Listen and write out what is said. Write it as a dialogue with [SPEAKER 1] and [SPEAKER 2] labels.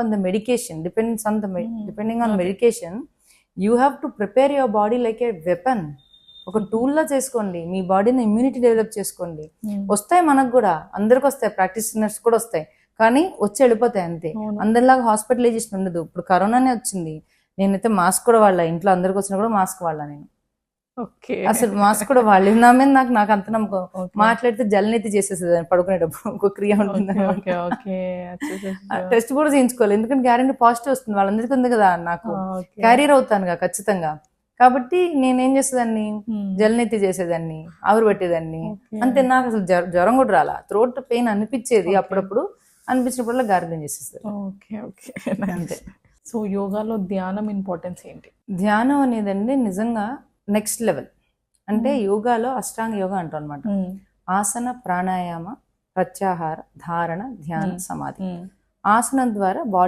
[SPEAKER 1] upon the medication depends on the med-
[SPEAKER 2] Mm.
[SPEAKER 1] depending on
[SPEAKER 2] Okay.
[SPEAKER 1] medication you have to prepare your body like a weapon. ఒక tool లా చేసుకోండి. మీ బాడీని immunity develop చేసుకోండి.
[SPEAKER 2] Mm.
[SPEAKER 1] వస్తాయి మనకు కూడా. అందరికి వస్తాయి. ప్రాక్టీషనర్స్ కూడా వస్తాయి. కానీ వచ్చి వెళ్ళిపోతాయి అంతే. అందరిలాగా హాస్పిటలైజేషన్ ఉండదు. ఇప్పుడు కరోనానే వచ్చింది. నేనైతే మాస్క్ కూడా వాళ్ళ ఇంట్లో అందరికి వచ్చినా కూడా మాస్క్ వాళ్ళ నేను. అసలు మాస్క్ కూడా వాళ్ళు నా మీద నాకు నాకు అంత నమ్మకం. మాట్లాడితే జలనెత్తి చేసేసేది పడుకునేటప్పుడు. ఒక క్రియ ఉంటుంది. టెస్ట్ కూడా చేయించుకోవాలి. ఎందుకంటే గ్యారెంటీ పాజిటివ్ వస్తుంది. వాళ్ళందరికీ ఉంది కదా నాకు. క్యారియర్ అవుతానుగా ఖచ్చితంగా. కాబట్టి నేనేం చేసేదాన్ని. జలనెత్తి చేసేదాన్ని ఆవిరి పెట్టేదాన్ని. అంతే నాకు అసలు జ్వర- కూడా రాలా. త్రోట్ పెయిన్ అనిపించేది అప్పుడప్పుడు. అనిపించినప్పుడల్లా గార్గలింగ్ చేసేస్తారు
[SPEAKER 2] ఓకే ఓకే.
[SPEAKER 1] అంతే.
[SPEAKER 2] సో యోగాలో ధ్యానం ఇంపార్టెన్స్ ఏంటి?
[SPEAKER 1] ధ్యానం అనేదండి నిజంగా నెక్స్ట్ లెవెల్. అంటే యోగాలో అష్టాంగ యోగా అంటాం అనమాట ఆసన ప్రాణాయామ ప్రత్యాహార ధారణ ధ్యాన. సమాధి. ఆసనం ద్వారా బాడీ